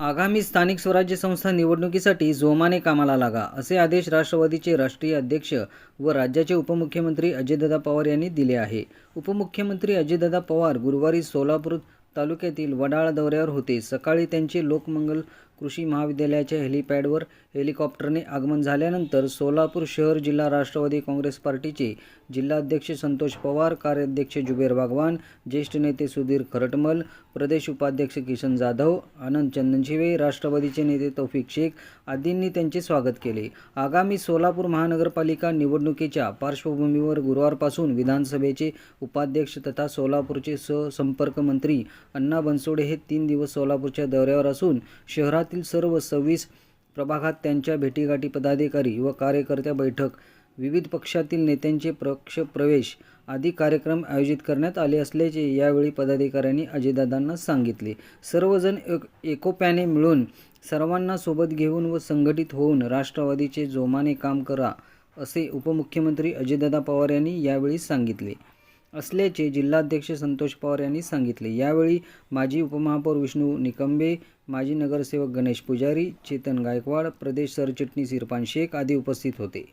आगामी स्थानिक स्वराज्य संस्था निवडणुकीसाठी जोमाने कामाला लागा असे आदेश राष्ट्रवादीचे राष्ट्रीय अध्यक्ष व राज्याचे उपमुख्यमंत्री अजितदादा पवार यांनी दिले आहे. उपमुख्यमंत्री अजितदादा पवार गुरुवारी सोलापूर तालुक्यातील वडाळ दौऱ्यावर होते. सकाळी त्यांचे लोकमंगल कृषी महाविद्यालयाच्या हेलिपॅडवर हेलिकॉप्टरने आगमन झाल्यानंतर सोलापूर शहर जिल्हा राष्ट्रवादी काँग्रेस पार्टीचे जिल्हाध्यक्ष संतोष पवार कार्याध्यक्ष जुबेर बागवान ज्येष्ठ नेते सुधीर खरटमल प्रदेश उपाध्यक्ष किशन जाधव आनंद चंदनशिवे राष्ट्रवादीचे नेते तौफिक शेख आदींनी त्यांचे स्वागत केले. आगामी सोलापूर महानगरपालिका निवडणुकीच्या पार्श्वभूमीवर गुरुवारपासून विधानसभेचे उपाध्यक्ष तथा सोलापूरचे सहसंपर्क मंत्री अण्णा बनसोडे हे तीन दिवस सोलापूरच्या दौऱ्यावर असून शहरात शहरातील सर्व सव्वीस प्रभागात त्यांच्या भेटीगाठी पदाधिकारी व कार्यकर्त्या बैठक. विविध पक्षातील नेत्यांचे पक्ष प्रवेश आदी कार्यक्रम आयोजित करण्यात आले असल्याचे यावेळी पदाधिकाऱ्यांनी अजितदादांना सांगितले. सर्वजण एक एकोप्याने मिळून सर्वांना सोबत घेऊन व संघटित होऊन राष्ट्रवादीचे जोमाने काम करा असे उपमुख्यमंत्री अजितदादा पवार यांनी यावेळी सांगितले. असल्याचे जिल्हाध्यक्ष संतोष पवार यांनी सांगितले. यावेळी माजी उपमहापौर विष्णू निकंबे माजी नगरसेवक गणेश पुजारी चेतन गायकवाड प्रदेश सरचिटणीस इरफान शेख आदी उपस्थित होते.